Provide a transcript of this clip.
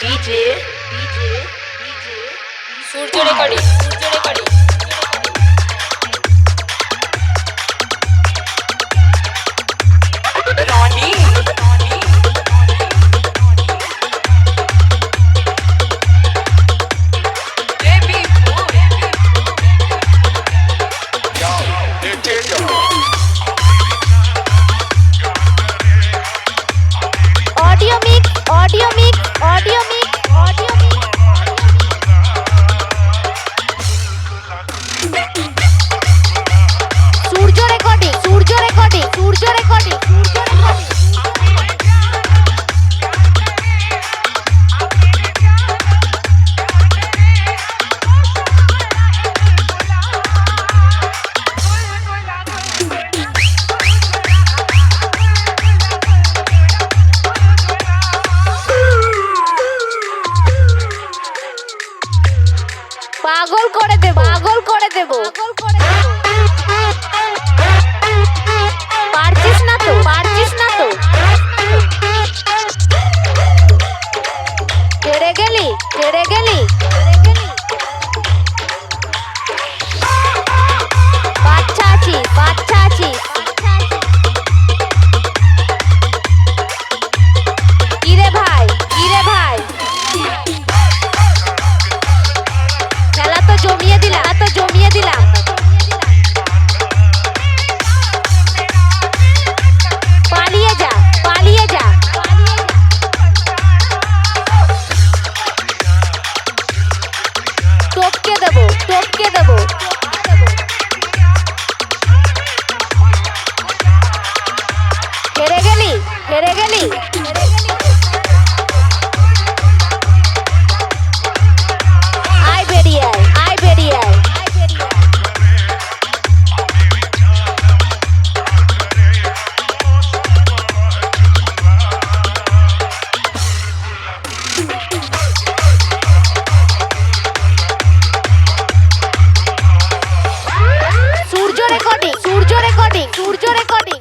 DJ DJ Surya recording Surya recording Roni recording Surya recording পাগল করে দেব পাগল করে দেব। পাগল বাচ্চা ভাই, কিরে খেলা তো জমিয়ে দিলাম। পালিয়ে যা পালিয়ে যা। টপকে দেবো টপকে দেবো। Surya recording Surya recording Surya recording.